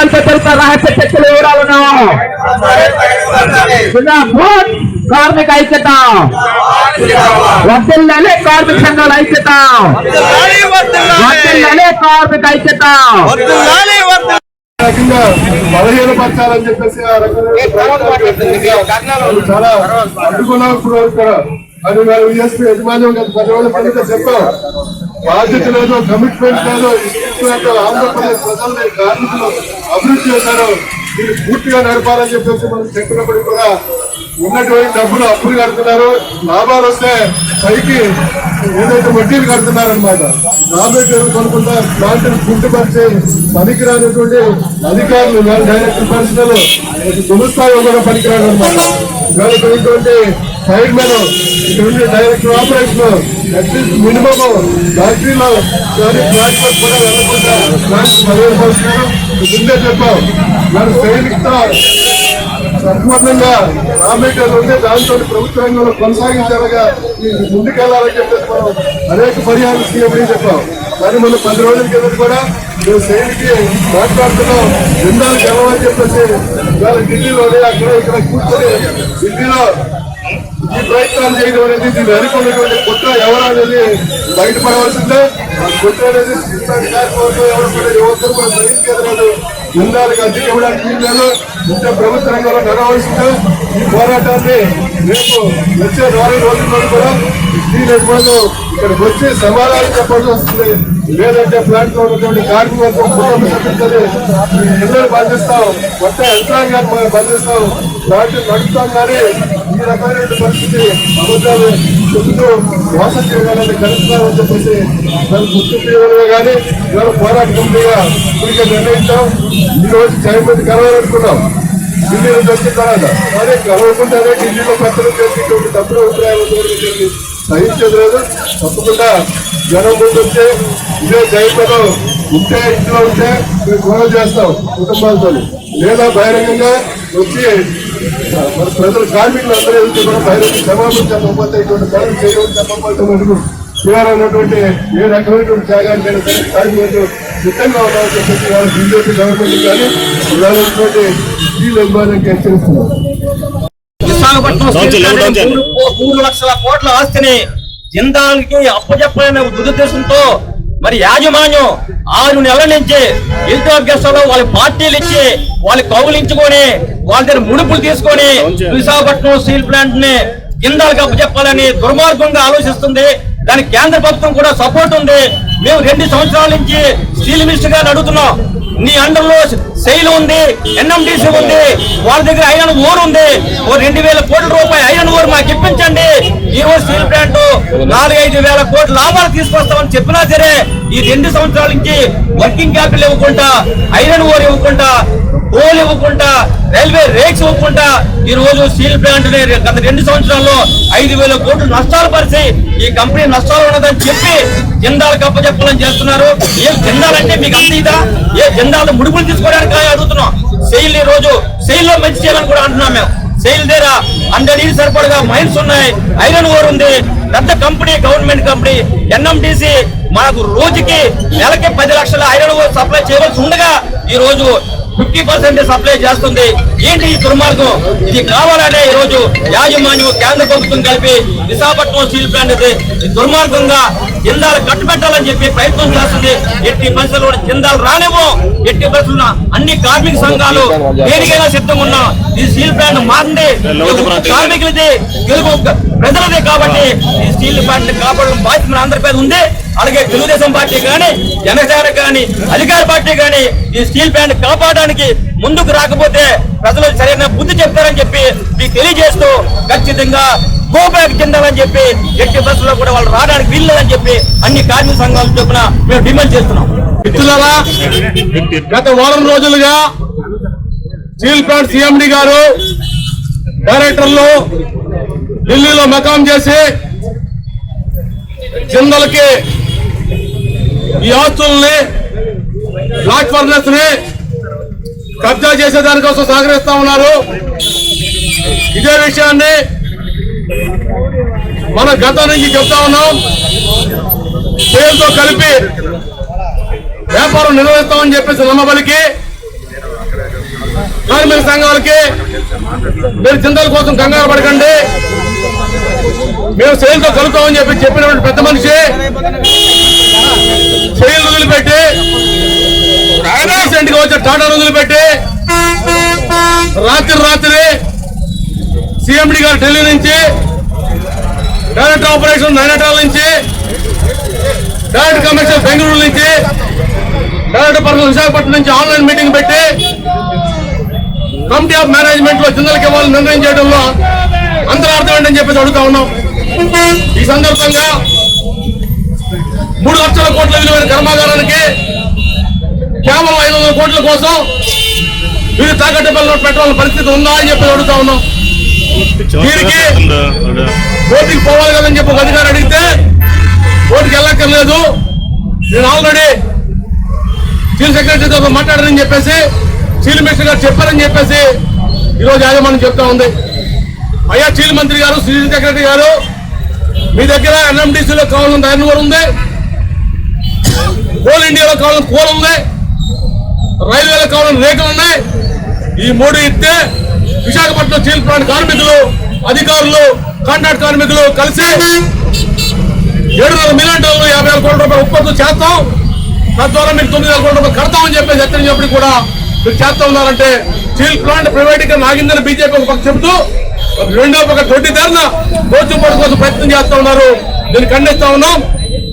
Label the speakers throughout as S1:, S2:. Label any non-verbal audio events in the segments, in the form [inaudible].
S1: వివరాలతో తెలుపుతా రహస్య చర్చల వివరాలను కార్మిక ఐక్యత వర్తిల్లాలే కార్మిక సంఘాల ఐక్యత వర్తిల్లాలే కార్మిక ఐక్యత
S2: రకంగా బలహీన పరచాలని చెప్పేసి ఆ రకమైన చాలా అడ్డుకున్నాం ఇప్పుడు అది మేము విఎస్పీ యజమాన్యం పది రోజుల క్రితం చెప్పాం బాధ్యత లేదో కమిట్మెంట్ లేదో. ఆంధ్రప్రదేశ్ ప్రజల్ని కార్మికులు అభివృద్ధి చేశారు. ఇది పూర్తిగా నడపాలని చెప్పేసి మనం చెప్పినప్పుడు కూడా ఉన్నటువంటి డబ్బులు అప్పులు కడుతున్నారు. లాభాలు వస్తే పైకి ఏదైతే వడ్డీలు కడుతున్నారనమాట అనమాట రాబోయేటప్పుడు కొనుక్కుంటా ప్లాంట్ గుర్తుపరిచి పనికిరానటువంటి అధికారులు డైరెక్టర్ పర్సనల్ దురుస్థాయి కూడా పనికిరాడు అనమాట సైడ్ మెన్ ఇక్కడ director operation at least minimum ఫ్యాక్టరీలో కానీ ప్లాంట్ కూడా వెళ్ళకుండా ప్లాంట్ పదిహేను ముందే చెప్పాం మన సైనికుతో సంపూర్ణంగా రామేటర్ ఉంది దాంతో ప్రభుత్వ రంగంలో కొనసాగించాలగా ముందుకెళ్ళాలని చెప్పేసి మనం అనేక పర్యాలు సీఎండీ చెప్పాం కానీ మనం పది రోజుల కింద కూడా మేము సైనికి మాట్లాడుతున్నాం బృందాలు గెలవని చెప్పేసి ఇవాళ ఢిల్లీలోనే అక్కడ ఇక్కడ కూర్చొని ఢిల్లీలో ఈ ప్రయత్నాలు చేయడం అనేది దీన్ని అనుకున్నటువంటి కుట్ర ఎవరు అనేది బయటపడవలసిందే. ఆ కుట్ర అనేది ఇట్లాంటి కార్యక్రమంలో ఎవరు కూడా యువతలు కూడా బయటకెళ్ళలేదు ఇవ్వడానికి వీల్లేదు ఇంత ప్రభుత్వ రంగంలో నడవలసిందే. ఈ పోరాటాన్ని రేపు వచ్చే నాలుగు రోజుల్లో కూడా దీని యజమానులు ఇక్కడికి వచ్చి సమాధానం చెప్పాల్సి వస్తుంది. లేదంటే ప్లాంట్లో ఉన్నటువంటి కార్మికులతో కుటుంబ సభ్యులతో ఇళ్ళని బంధిస్తాం. మొత్తం యంత్రాంగాన్ని బంధిస్తాం. ప్లాంట్ నడుపుతాం కానీ రకమైన పరిస్థితి అబద్ధాలు చెబుతూ మోసం చేయాలని కలుస్తున్నామని చెప్పేసి దాన్ని గుర్తింపు కానీ ఇవాళ పోరాట కమిటీగా ఇప్పటికే నిర్ణయించాం. ఈరోజు చైర్మన్ కలవాలనుకున్నాం ఢిల్లీలో నుంచి వచ్చిన తర్వాత. కానీ కలవకుండానే ఢిల్లీలో పెద్దలు చేసేటువంటి తప్పుడు అభిప్రాయాలు ఉన్నటువంటి సహించేది లేదు తప్పకుండా జనం ముందు వస్తే ఇదే జైపలో ఉంటే ఇంట్లో ఉంటే మేము గొడవ చేస్తాం కుటుంబాలతో లేదా బహిరంగంగా వచ్చి ప్రజలు కార్మికులు అందరూ కూడా బహిరంగ క్షమాపణ చెప్పకపోతే ఇటువంటి పనులు చేయడం చెప్పకపోతే మనకు చేయాలన్నటువంటి ఏ రకమైనటువంటి త్యాగానికైనా సరే కార్మికులు సిద్ధంగా ఉన్నామని చెప్పేసి వాళ్ళు బీజేపీ గవర్నమెంట్ కానీ ఇలాంటి ఈ నిర్మాణానికి హెచ్చరిస్తున్నారు.
S1: మూడు కో- మూడు లక్షల కోట్ల ఆస్తిని జిందాల్కి అప్పచెప్పాలనే దురుద్దేశంతో మరి యాజమాన్యం ఆరు నెలల నుంచి ఎల్టో గెస్టలో వాళ్ళ పార్టీలు ఇచ్చి వాళ్ళ కౌలించుకొని వాళ్ళ దగ్గర ముడుపులు తీసుకొని విశాఖపట్నం స్టీల్ ప్లాంట్ని జిందాల్కి అప్పచెప్పాలని దుర్మార్గంగా ఆలోచిస్తుంది. దానికి కేంద్ర ప్రభుత్వం కూడా సపోర్ట్ ఉంది. మేము రెండు సంవత్సరాల నుంచి స్టీల్ మినిస్టర్ గారిని అడుగుతున్నాం. నీ అండర్లో సెయిల్ ఉంది ఎన్ఎండిసి ఉంది వాళ్ళ దగ్గర ఐరన్ ఓర్ ఉంది. ఓ రెండు వేల కోట్ల రూపాయలు ఐరన్ ఓర్ మాకు ఇప్పించండి. ఈ రోజు స్టీల్ ప్లాంట్ నాలుగైదు వేల కోట్ల లాభాలు తీసుకొస్తామని చెప్పినా సరే ఈ రెండు సంవత్సరాల నుంచి వర్కింగ్ క్యాపిటల్ ఇవ్వకుండా ఐరన్ ఓర్ ఇవ్వకుండా కోల్ ఇవ్వకుండా రైల్వే రేక్స్ ఇవ్వకుండా ఈ రోజు స్టీల్ ప్లాంట్ గత రెండు సంవత్సరాల్లో ఐదు వేల కోట్లు నష్టాలు పరిచి ఈ కంపెనీ నష్టాలు ఉన్నదని చెప్పి జిందాల్ కప్పచెప్పాలని చేస్తున్నారు. ఏం జిందాలంటే మీకు అంత ఇదా? ఏ జిందాలు ముడుపులు తీసుకోవడానికి అడుగుతున్నాం సెయిల్ ఈ రోజు సెయిల్లో మంచి చేయాలని కూడా అంటున్నాం మేము. సెయిల్ దగ్గర హండ్రెడ్ ఇయర్స్ సరిపడగా మైన్స్ ఉన్నాయి ఐరన్ ఓర్ ఉంది. పెద్ద కంపెనీ గవర్నమెంట్ కంపెనీ ఎన్ఎండిసి మనకు రోజుకి నెలకి పది లక్షల ఐరన్ ఓర్ సప్లై చేయవలసి ఉండగా ఈ రోజు ఫిఫ్టీ పర్సెంట్ సప్లై చేస్తుంది. ఏంటి ఈ దుర్మార్గం? ఇది కావాలనే ఈ రోజు యాజమాన్యం కేంద్ర ప్రభుత్వం కలిపి విశాఖపట్నం స్టీల్ ప్లాంట్ దుర్మార్గంగా జిందాలు కట్టుబెట్టాలని చెప్పి ప్రయత్నం చేస్తుంది. ఎట్టి పరిస్థితుల్లో జిందాలు రానేమో ఎట్టి పరిస్థితుల్లో అన్ని కార్మిక సంఘాలు దేనికైనా సిద్ధంగా ఉన్నాం. ఈ స్టీల్ ప్లాంట్ మారింది. కార్మికులది తెలుగు ప్రజలదే కాబట్టి ఈ స్టీల్ ప్లాంట్ కాపాడడం బాధ్యత మన అందరి ఉంది. అలాగే తెలుగుదేశం పార్టీ కానీ జనసేన కానీ అధికార పార్టీ కానీ ఈ స్టీల్ ప్లాంట్ కాపాడడానికి ముందుకు రాకపోతే ప్రజలు సరైన బుద్ధి చెప్తారని చెప్పి మీకు తెలియజేస్తూ ఖచ్చితంగా గోబ్యాక్ చెందాలని చెప్పి ఎట్టి బస్సులో కూడా వాళ్ళు రావడానికి వీల్లేదని చెప్పి అన్ని కార్మిక సంఘాల చొప్పున మేము డిమాండ్ చేస్తున్నాం.
S2: మిత్రులారా గత వారం రోజులుగా స్టీల్ ప్లాంట్ సిఎండి గారు డైరెక్టర్లు ఢిల్లీలో మకాం చేసి జిందలకి ఈ ఆస్తుల్ని బ్లాక్ ఫర్నెస్ని కబ్జా చేసే దానికోసం సహకరిస్తా ఉన్నారు. ఇదే విషయాన్ని మన గతం నుంచి చెప్తా ఉన్నాం. పేరుతో కలిపి వ్యాపారం నిర్వహిస్తామని చెప్పేసి నమ్మబలికి
S3: కార్మిక సంఘాలకి మీరు చింతల కోసం కంగారు పడకండి. మేము సేల్తో కలుగుతామని చెప్పి చెప్పినటువంటి పెద్ద మనిషి. సేల్ వదిలిపెట్టి రీసెంట్ వచ్చే టాటా వదిలిపెట్టి రాత్రి రాత్రి సిఎండి గారు ఢిల్లీ నుంచి డైరెక్ట్ ఆపరేషన్ నైనటాల్ నుంచి డైరెక్ట్ కమిషనర్ బెంగళూరు నుంచి డైరెక్ట్ పర్సనల్ విశాఖపట్నం నుంచి ఆన్లైన్ మీటింగ్ పెట్టి కమిటీ ఆఫ్ మేనేజ్మెంట్లో జిందలకి ఇవ్వాలని నిర్ణయం చేయడంలో అంతరార్థం అని చెప్పేసి అడుగుతా ఉన్నాం. ఈ సందర్భంగా మూడు లక్షల కోట్ల విలువైన కర్మాగారానికి కేవలం ఐదు వందల కోట్ల కోసం వీరు తాకట్టు పిల్లలు పెట్టాలని పరిస్థితి ఉందా అని చెప్పి అడుగుతా ఉన్నాం. దీనికి కోర్టుకి పోవాలి కదని చెప్పి ఒక అధికారి అడిగితే కోర్టుకి వెళ్ళక్కర్లేదు. నేను ఆల్రెడీ చీఫ్ సెక్రటరీతో మాట్లాడారని చెప్పేసి చీఫ్ మినిస్టర్ గారు చెప్పారని చెప్పేసి ఈరోజు యాజమాన్యం చెప్తా ఉంది. అయ్యా చీల్ మంత్రి గారు చీఫ్ సెక్రటరీ గారు మీ దగ్గర ఎన్ఎండిసిలో కావాలని దాని కూడా ఉంది. కోల్ ఇండియాలో కావాలని కోల్ ఉంది. రైల్వేలో కావాలని రేకులు ఉన్నాయి. ఈ మూడు ఇస్తే విశాఖపట్నం స్టీల్ ప్లాంట్ కార్మికులు అధికారులు కాంట్రాక్ట్ కార్మికులు కలిసి ఏడున్నర మిలియన్ టన్నులు యాభై వేల కోట్ల రూపాయలు ఉత్పత్తులు చేస్తాం. తద్వారా మీకు తొమ్మిది వేల కోట్ల రూపాయలు కడతామని చెప్పేసి హెచ్చరించినప్పుడు కూడా మీరు చేస్తా ఉన్నారంటే స్టీల్ ప్లాంట్ ప్రైవేటీకరణ ఆగిందని బీజేపీ ఒక పక్క చెబుతూ ఒక రెండో పక్క తొట్టి ధరణ దోచుకోవడం కోసం ప్రయత్నం చేస్తా ఉన్నారు. దీన్ని ఖండిస్తా ఉన్నాం.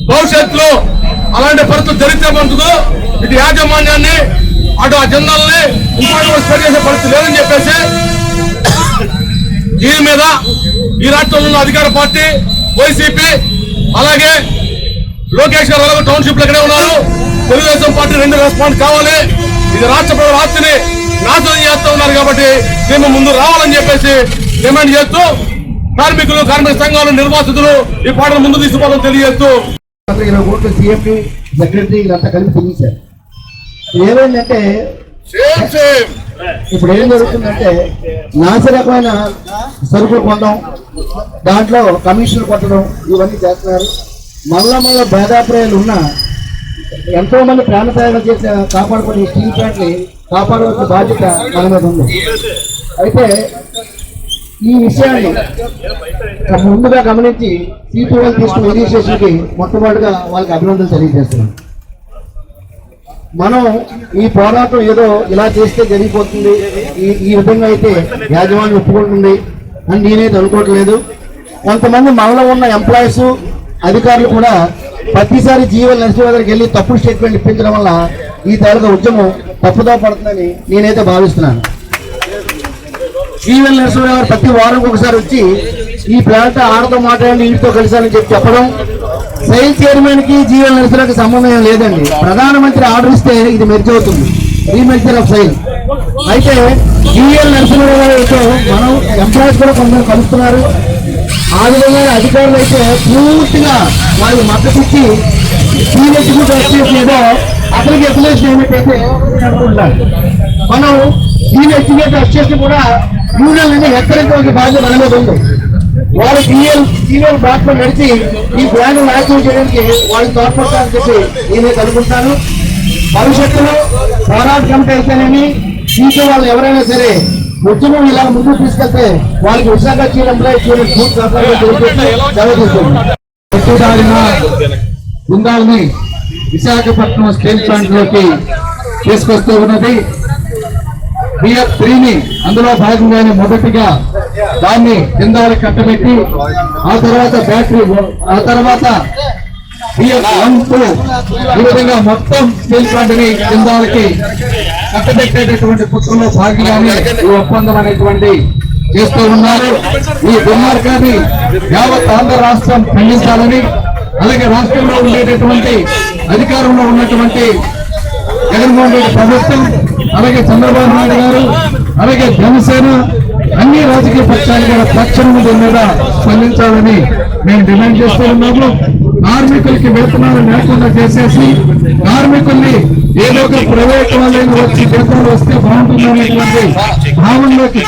S3: భవిష్యత్తులో అలాంటి పరిస్థితులు జరిగితే మంచిదో. ఇటు యాజమాన్యాన్ని అటు ఆ జనాల్ని కూడా చేసే పరిస్థితి లేదని చెప్పేసి దీని మీద ఈ రాష్ట్రంలో ఉన్న అధికార పార్టీ వైసీపీ అలాగే లోకేష్ గారు అలాగే టౌన్షిప్లు ఇక్కడే ఉన్నారు. తెలుగుదేశం పార్టీ రెండు రెస్పాండ్ కావాలి. ఇది రాష్ట్ర ఆస్తిని నాశనం చేస్తూ ఉన్నారు కాబట్టి మేము ముందు రావాలని చెప్పేసి డిమాండ్ చేస్తూ కార్మికులు కార్మిక సంఘాలు నిర్వాసితులు ఈ పాటను ముందు తీసుకోవాలని తెలియజేస్తూ
S4: వందల ఇరవై కోట్లు సీఎంపీ సెక్రటరీ వీళ్ళంతా కలిపి తినేశారు ఏమైందంటే ఇప్పుడు ఏం జరుగుతుందంటే నాసి రకమైన సరుకులు కొనడం దాంట్లో కమిషన్లు కొట్టడం ఇవన్నీ చేస్తున్నారు. మళ్ళా మళ్ళా భేదాభిప్రాయాలు ఉన్న ఎంతో మంది ప్రాణత్యాగం చేసి కాపాడుకునే స్టీల్ ప్లాంట్ని కాపాడవలసిన బాధ్యత మన మీద ఉంది. అయితే ఈ విషయాన్ని ముందుగా గమనించి సీపీ వాళ్ళు తీసుకున్న రిజిస్ట్రేషన్కి మొట్టమొదటిగా వాళ్ళకి అభినందనలు తెలియజేస్తున్నాం. మనం ఈ పోరాటం ఏదో ఇలా చేస్తే జరిగిపోతుంది. ఈ ఈ విధంగా అయితే యాజమాన్యం ఒప్పుకుంటుంది అని నేనైతే అనుకోవట్లేదు. కొంతమంది మనలో ఉన్న ఎంప్లాయీస్ అధికారులు కూడా ప్రతిసారి జీవన నరసింహ దగ్గరికి వెళ్ళి తప్పుడు స్టేట్మెంట్ ఇప్పించడం వల్ల ఈ తాలూకా ఉద్యమం తప్పుదో పడుతుందని నేనైతే భావిస్తున్నాను. జీవన్ నరసింహ గారు ప్రతి వారం ఒకసారి వచ్చి ఈ ప్లాంట్ ఆడతో మాట్లాడి వీటితో కలిసారని చెప్పి చెప్పడం. సైల్ చైర్మన్కి జీవన్ నరసింహకి సంబంధం లేదండి. ప్రధానమంత్రి ఆర్డర్ ఇస్తే ఇది మెర్జ్ అవుతుంది. రీమెర్జర్ ఆఫ్ సైల్ అయితే జీవన్ నరసింహరావు గారితో మనం ఎంప్లాయీస్ కూడా కొందరు కలుస్తున్నారు. ఆ విధంగా అధికారులు అయితే పూర్తిగా వాళ్ళు మద్దతు ఇచ్చి సీనియర్ వచ్చేసి ఏదో అతనికి ఎఫిలేషన్ ఏమిటైతే అనుకుంటున్నారు మనం దీని ఎస్టిమేట్ వచ్చేసి కూడా యూనియన్ అనేది హెచ్చరించవలసిన బాధ్యత మన మీద ఉంది. వాళ్ళు సీఎల్ సీనియర్ బ్లాక్లో నడిచి ఈ ప్లాన్ యాక్టివ్ చేయడానికి వాళ్ళకి తోడ్పడతారని చెప్పి నేనైతే అనుకుంటాను. భవిష్యత్తులో పోరాట కమిటీ అయితేనేమి సీసీ వాళ్ళు ఎవరైనా సరే ఉద్యమం ఇలా ముందుకు తీసుకెళ్తే వాళ్ళకి విశాఖ పూర్తి తెలియజేస్తూ సెలవు తీసుకుంటున్నాను.
S5: పెట్టుదారిన బృందాలని విశాఖపట్నం స్టీల్ ప్లాంట్లోకి తీసుకొస్తూ ఉన్నది. బిఎఫ్ త్రీని అందులో భాగంగానే మొదటిగా దాన్ని కిందవరకు కట్టబెట్టి ఆ తర్వాత బ్యాటరీ ఆ తర్వాత బిఎఫ్ వన్ టూ ఈ విధంగా మొత్తం స్టీల్ ప్లాంట్ని కట్టబెట్టేటటువంటి పుట్టులో భాగంగానే ఈ ఒప్పందం అనేటువంటి చేస్తూ ఉన్నారు. ఈ దుర్మార్గాన్ని యావత్ ఆంధ్ర రాష్ట్రం ఖండించాలని అలాగే రాష్ట్రంలో ఉండేటటువంటి అధికారంలో ఉన్నటువంటి జగన్మోహన్ రెడ్డి ప్రభుత్వం అలాగే చంద్రబాబు నాయుడు గారు అలాగే జనసేన అన్ని రాజకీయ పక్షాలు కూడా తక్షణం దీని మీద స్పందించాలని మేము డిమాండ్ చేస్తూ ఉన్నాము. కార్మికులకి వేతనాలు లేకుండా చేసేసి కార్మికుల్ని ఏదో ఒక ప్రైవేట్ వాళ్ళైనా వచ్చి వేతనాలు వస్తే బాగుంటుంది అనేటువంటి భావనలోకి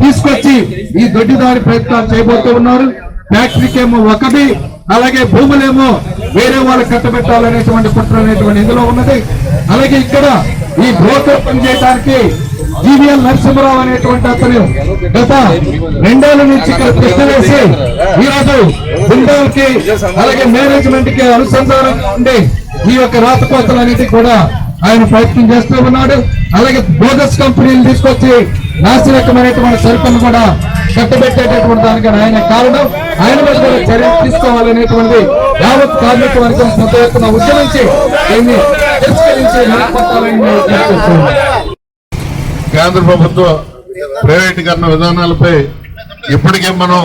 S5: తీసుకొచ్చి ఈ దొడ్డిదారి ప్రయత్నాలు చేయబోతూ ఉన్నారు. ఫ్యాక్టరీకేమో ఒకటి అలాగే భూములేమో వేరే వాళ్ళకి కట్టబెట్టాలనేటువంటి కుట్ర అనేటువంటి ఇందులో ఉన్నది. అలాగే ఇక్కడ ఈ బ్రోకర్ పనిచేయడానికి జీవీఎల్ నరసింహరావు అనేటువంటి అతను గత రెండేళ్ళ నుంచి ఇక్కడ ప్రశ్న వేసి ఈరోజు బృందాలకి అలాగే మేనేజ్మెంట్కి అనుసంధానంగా ఉండి ఈ యొక్క రాతకోతలన్నిటి కూడా ఆయన ప్రయత్నం చేస్తూ ఉన్నాడు. అలాగే బోగస్ కంపెనీలు తీసుకొచ్చి నాసిరకమైనటువంటి సరుకులు కూడా కట్టబెట్టేటటువంటి దానికి ఆయన కారణం. ఆయన మీద కూడా చర్యలు తీసుకోవాలనేటువంటి యావత్ కార్మిక వర్గం పెద్ద ఎత్తున ఉద్యమించి దీన్ని తిరస్కరించి
S6: కేంద్ర ప్రభుత్వ ప్రైవేటీకరణ విధానాలపై ఇప్పటికే మనం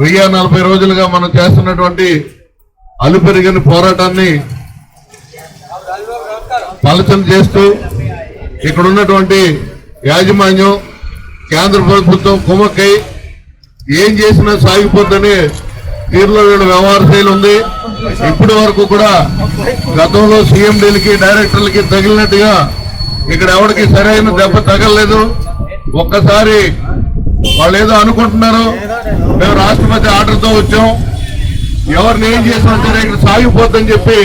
S6: వెయ్యి నలభై రోజులుగా మనం చేస్తున్నటువంటి అలుపెరిగిన పోరాటాన్ని ఫలితం చేస్తూ ఇక్కడ ఉన్నటువంటి యాజమాన్యం కేంద్ర ప్రభుత్వం కుమ్మక్కై ఏం చేసినా సాగిపోద్దని తీరులో వీళ్ళ వ్యవహార శైలి ఉంది. ఇప్పటి వరకు కూడా గతంలో సీఎండీలకి డైరెక్టర్లకి తగిలినట్టుగా ఇక్కడ ఎవరికి సరైన దెబ్బ తగలలేదు. ఒక్కసారి వాళ్ళు ఏదో అనుకుంటున్నారు మేము రాష్ట్రపతి ఆర్డర్తో వచ్చాం. ఎవరిని ఏం చేసినా సరే ఇక్కడ సాగిపోద్దని చెప్పి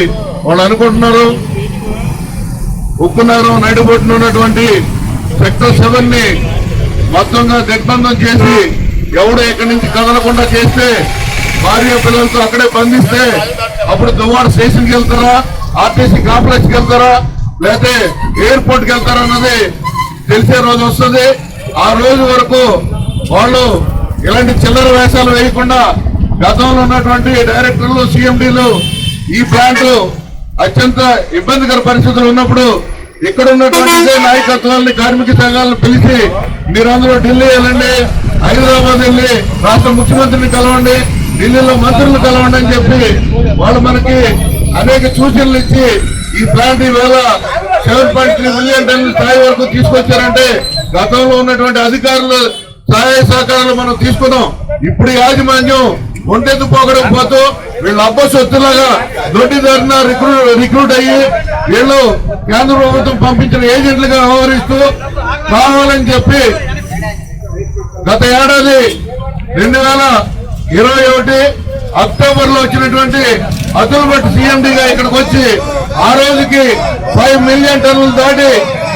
S6: వాళ్ళు అనుకుంటున్నారు. ఉక్కున్నారు నడిబొట్టున ఉన్నటువంటి సెక్టర్ సెవెన్ని మొత్తంగా దిగ్బంధం చేసి ఎవడు ఎక్కడి నుంచి కదలకుండా చేస్తే భార్య పిల్లలతో అక్కడే బంధిస్తే అప్పుడు దువ్వాడ స్టేషన్కి వెళ్తారా? ఆర్టీసీ కాంప్లెక్స్కి వెళ్తారా? లేకపోతే ఎయిర్పోర్ట్కి వెళ్తారా అన్నది తెలిసే రోజు వస్తుంది. ఆ రోజు వరకు వాళ్ళు ఇలాంటి చిల్లర వేషాలు వేయకుండా గతంలో ఉన్నటువంటి డైరెక్టర్లు సీఎండీలు ఈ ప్లాంట్ అత్యంత ఇబ్బందికర పరిస్థితులు ఉన్నప్పుడు ఇక్కడ ఉన్నటువంటి నాయకత్వాన్ని కార్మిక సంఘాలను పిలిచి మీరందరూ ఢిల్లీ వెళ్ళండి హైదరాబాద్ వెళ్ళి రాష్ట్ర ముఖ్యమంత్రిని కలవండి ఢిల్లీలో మంత్రులు కలవండి అని చెప్పి వాళ్ళు మనకి అనేక సూచనలు ఇచ్చి ఈ ప్లాంట్ ఈవేళ సెవెన్ పాయింట్ త్రీ మిలియన్ టన్నుల స్థాయి వరకు తీసుకొచ్చారంటే గతంలో ఉన్నటువంటి అధికారులు సహాయ సహకారాలు మనం తీసుకున్నాం. ఇప్పుడు యాజమాన్యం ఒంటెత్తు పోగడం పోతూ వీళ్ళ అబ్బ సొత్తులాగా దొడ్డిదారిన రిక్రూట్ రిక్రూట్ అయ్యి వీళ్ళు కేంద్ర ప్రభుత్వం పంపించిన ఏజెంట్లుగా వ్యవహరిస్తూ కావాలని చెప్పి గత ఏడాది రెండు వేల ఇరవై ఒకటి అక్టోబర్లో వచ్చినటువంటి అతుల్ భట్ సీఎండీగా ఇక్కడికి వచ్చి ఆ రోజుకి ఫైవ్ మిలియన్ టన్నులు దాటి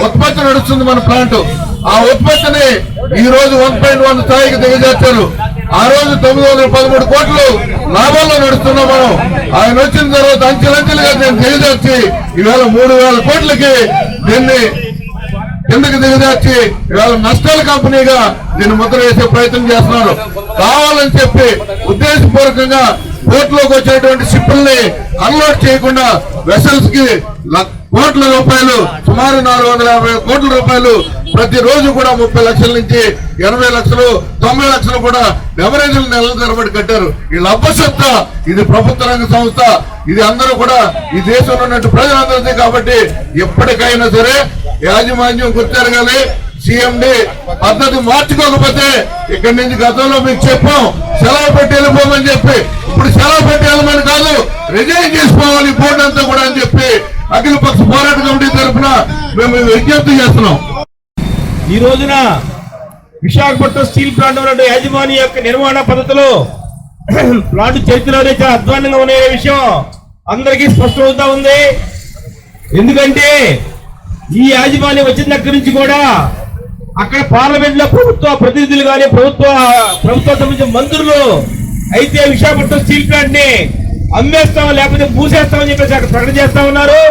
S6: ఉత్పత్తి నడుస్తుంది మన ప్లాంట్. ఆ ఉత్పత్తిని ఈ రోజు వన్ పాయింట్ వన్ స్థాయికి దిగజార్చారు. ఆ రోజు తొమ్మిది వందల పదమూడు కోట్లు లాభాల్లో నడుస్తున్నాం మనం. ఆయన వచ్చిన తర్వాత అంచెలంచెలుగా నేను దిగజార్చి ఈవేళ మూడు వేల కోట్లకి దీన్ని కిందకి దిగజార్చి ఈవేళ నష్టాల కంపెనీగా దీన్ని ముద్ర వేసే ప్రయత్నం చేస్తున్నారు కావాలని చెప్పి ఉద్దేశపూర్వకంగా పోర్టులోకి వచ్చేటువంటి షిప్పుల్ని అన్లోడ్ చేయకుండా వెసల్స్కి ల- కోట్ల రూపాయలు సుమారు నాలుగు వందల యాభై కోట్ల రూపాయలు ప్రతి రోజు కూడా ముప్పై లక్షల నుంచి ఎనభై లక్షలు తొంభై లక్షలు కూడా బెవరేజీలు నెలల తరబడి కట్టారు. వీళ్ళ అబ్బసత్తా ఇది ప్రభుత్వ రంగ సంస్థ ఇది అందరూ కూడా ఈ దేశంలో ఉన్నట్టు ప్రజలందరిది కాబట్టి ఎప్పటికైనా సరే యాజమాన్యం గుర్తెరగాలి సీఎండి పద్ధతి మార్చుకోకపోతే ఇక్కడి నుంచి గతంలో మీకు చెప్పాం సెలవు పెట్టి వెళ్ళిపోమని చెప్పి. ఇప్పుడు సెలవు పెట్టి వెళ్ళమని కాదు రిజైన్ చేసుకోవాలి బోర్డు అంతా కూడా అని చెప్పి అఖిల పక్ష పోరాట కమిటీ తరఫున మేము విజ్ఞప్తి చేస్తున్నాం.
S7: ఈ రోజున విశాఖపట్నం స్టీల్ ప్లాంట్ ఉన్నటువంటి యాజమాన్య యొక్క నిర్మాణ పద్ధతిలో [clears throat] ప్లాంట్ చరిత్రలోనే చాలా అధ్వానంగా ఉన్న విషయం అందరికీ స్పష్టమవుతా ఉంది. ఎందుకంటే ఈ యాజమాన్యం వచ్చిన దగ్గర నుంచి కూడా అక్కడ పార్లమెంట్లో ప్రభుత్వ ప్రతినిధులు కానీ ప్రభుత్వ ప్రభుత్వం సంబంధించిన మంత్రులు అయితే విశాఖపట్నం స్టీల్ ప్లాంట్ని అమ్మేస్తాం లేకపోతే మూసేస్తామని చెప్పేసి అక్కడ ప్రకటన చేస్తా ఉన్నారు.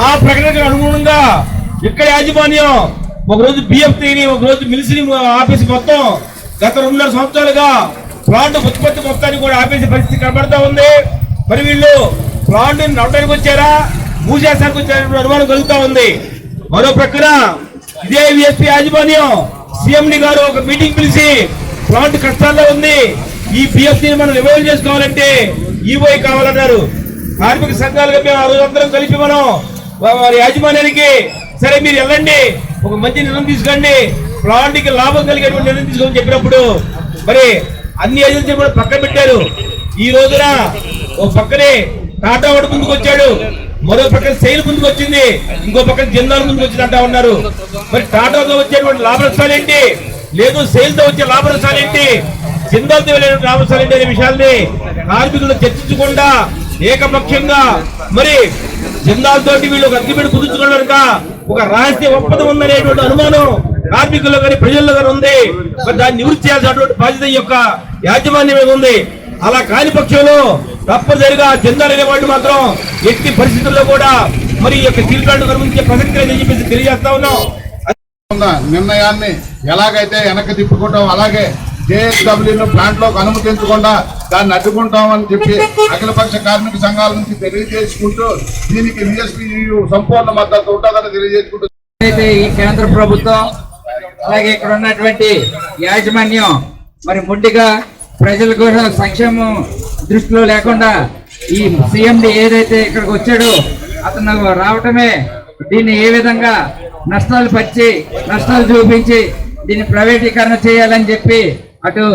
S7: ఆ ప్రకటనకు అనుగుణంగా ఇక్కడ యాజమాన్యం ఒక రోజు బిఎఫ్టీని ఒక రోజు మిలిసిని ఆఫీస్ మొత్తం గత రెండున్నర సంవత్సరాలుగా ప్లాంట్ ఉత్పత్తి మొత్తాన్ని కూడా ఆపేసే పరిస్థితి కనబడతా ఉంది. మరి వీళ్ళు ప్లాంట్ నడవడానికి వచ్చారా? మూసేసానికి వచ్చారని అనుమానం కలుగుతా ఉంది. మరో ప్రక్కన ఇదే విఎస్పీ యాజమాన్యం సిఎండి గారు ఒక మీటింగ్ పిలిచి ప్లాంట్ కష్టాల్లో ఉంది. ఈ బిఎఫ్టీని మనం రివైవ్ చేసుకోవాలంటే ఈవోఐ కావాలన్నారు. కార్మిక సంఘాలుగా మేము ఆ రోజు అందరం కలిపి మనం వారి యాజమాన్యానికి సరే మీరు వెళ్ళండి. ఒక మంచి నిర్ణయం తీసుకోండి. ప్లాంట్కి లాభం కలిగేటువంటి నిర్ణయం తీసుకోమని చెప్పినప్పుడు మరి అన్ని ఏజెన్సీ కూడా పక్కన పెట్టారు. ఈ రోజున ఒక పక్కనే టాటా వాడు ముందుకు వచ్చాడు. మరో పక్కన సెయిల్ ముందుకు వచ్చింది. ఇంకో పక్కన జిందాల్ ముందుకు వచ్చింది అంటా ఉన్నారు. మరి టాటాతో వచ్చేటువంటి లాభ నష్టాలు ఏంటి? లేదు సెయిల్తో వచ్చే లాభ నష్టాలు ఏంటి? జిందాల్తో వెళ్ళేటువంటి లాభ నష్టాలు ఏంటి అనే విషయాల్ని కార్మికులు చర్చించకుండా ఏకపక్షంగా మరి జిందాల్ వీళ్ళు ఒక అగ్రిమెంట్ కుదుర్చుకోవడం ఒక రహస్య ఒప్పందం ఉందనేటువంటి అనుమానం కార్మికుల్లో కానీ ప్రజల్లో కానీ ఉంది. మరి దాన్ని నివృత్తి చేయాల్సినటువంటి బాధ్యత యొక్క యాజమాన్యం మీద ఉంది. అలా కాని పక్షంలో తప్పనిసరిగా చెందాలనే వాళ్ళు మాత్రం ఎట్టి పరిస్థితుల్లో కూడా మరి యొక్క స్టీల్ ప్లాంట్ గురించి ప్రసక్తి లేదని చెప్పేసి తెలియజేస్తా ఉన్నాం.
S8: నిర్ణయాన్ని ఎలాగైతే వెనక్కి తిప్పుకుంటాం అలాగే జేఎస్డబ్ల్యూను ప్లాంట్లోకి అనుమతించకుండా దాన్ని అడ్డుకుంటామని చెప్పి అఖిలపక్ష కార్మిక సంఘాల నుంచి తెలియజేసుకుంటూ దీనికి సంపూర్ణ మద్దతు ఉంటుందని తెలియజేసుకుంటూ
S9: అయితే ఈ కేంద్ర ప్రభుత్వం అలాగే ఇక్కడ ఉన్నటువంటి యాజమాన్యం మరి ముందుగా ప్రజల కోసం సంక్షేమం దృష్టిలో లేకుండా ఈ సీఎండి ఏదైతే ఇక్కడికి వచ్చాడో అతను రావటమే దీన్ని ఏ విధంగా నష్టాలు పరిచి నష్టాలు చూపించి దీన్ని ప్రైవేటీకరణ చేయాలని చెప్పి అటు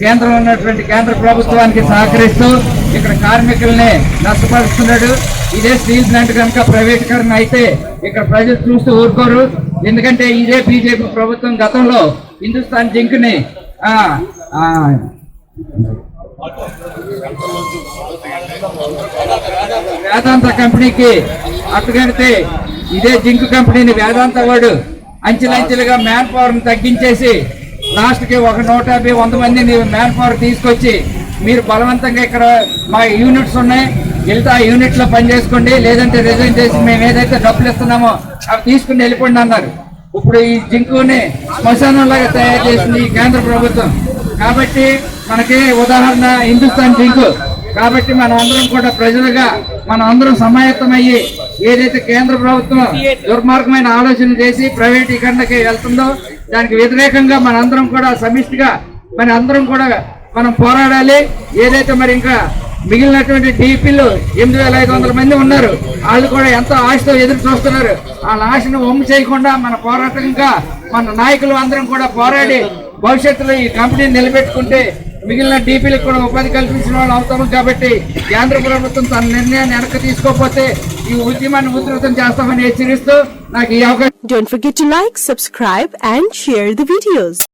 S9: కేంద్రం ఉన్నటువంటి కేంద్ర ప్రభుత్వానికి సహకరిస్తూ ఇక్కడ కార్మికుల్ని నష్టపరుస్తున్నాడు. ఇదే స్టీల్ ప్లాంట్ కనుక ప్రైవేటీకరణ అయితే ఇక్కడ ప్రజలు చూస్తూ ఊరుకోరు. ఎందుకంటే ఇదే బీజేపీ ప్రభుత్వం గతంలో హిందుస్థాన్ జింక్ని వేదాంత కంపెనీకి అట్టుగడితే ఇదే జింక్ కంపెనీని వేదాంత వాడు అంచెలంచెలుగా మ్యాన్ పవర్ తగ్గించేసి లాస్ట్కి ఒక నూట యాభై వంద మందిని మ్యాన్ పవర్ తీసుకొచ్చి మీరు బలవంతంగా ఇక్కడ మా యూనిట్స్ ఉన్నాయి. వెళ్తే ఆ యూనిట్లో పని చేసుకోండి. లేదంటే రిజైన్ చేసి మేము ఏదైతే డబ్బులు ఇస్తున్నామో అవి తీసుకుని వెళ్ళిపోండి అన్నారు. ఇప్పుడు ఈ జింకుని శ్మశానంలాగా తయారు చేసింది ఈ కేంద్ర ప్రభుత్వం. కాబట్టి మనకి ఉదాహరణ హిందుస్థాన్ జింకు. కాబట్టి మనం అందరం కూడా ప్రజలుగా మనం అందరం సమాయత్తమయ్యి ఏదైతే కేంద్ర ప్రభుత్వం దుర్మార్గమైన ఆలోచన చేసి ప్రైవేటీకరణకి వెళ్తుందో దానికి వ్యతిరేకంగా మన అందరం కూడా సమిష్టిగా మన అందరం కూడా మనం పోరాడాలి. ఏదైతే మరి ఇంకా మిగిలినటువంటి డీపీలు ఎనిమిది వేల ఐదు వందల మంది ఉన్నారు వాళ్ళు కూడా ఎంతో ఆశతో ఎదురు చూస్తున్నారు వాళ్ళ ఆశను వమ్ము చేయకుండా మన పోరాటంగా మన నాయకులు అందరం కూడా పోరాడి భవిష్యత్తులో ఈ కంపెనీని నిలబెట్టుకుంటే మిగిలిన డీపీలకు కూడా ఉపాధి కల్పించిన వాళ్ళు అవుతాము కాబట్టి కేంద్ర ప్రభుత్వం తన నిర్ణయాన్ని వెనక్కి తీసుకోకపోతే ఈ ఉద్యమాన్ని ఉధృతం చేస్తామని హెచ్చరిస్తూ నాకు ఈ అవకాశం
S10: Don't forget to like, subscribe and share the videos.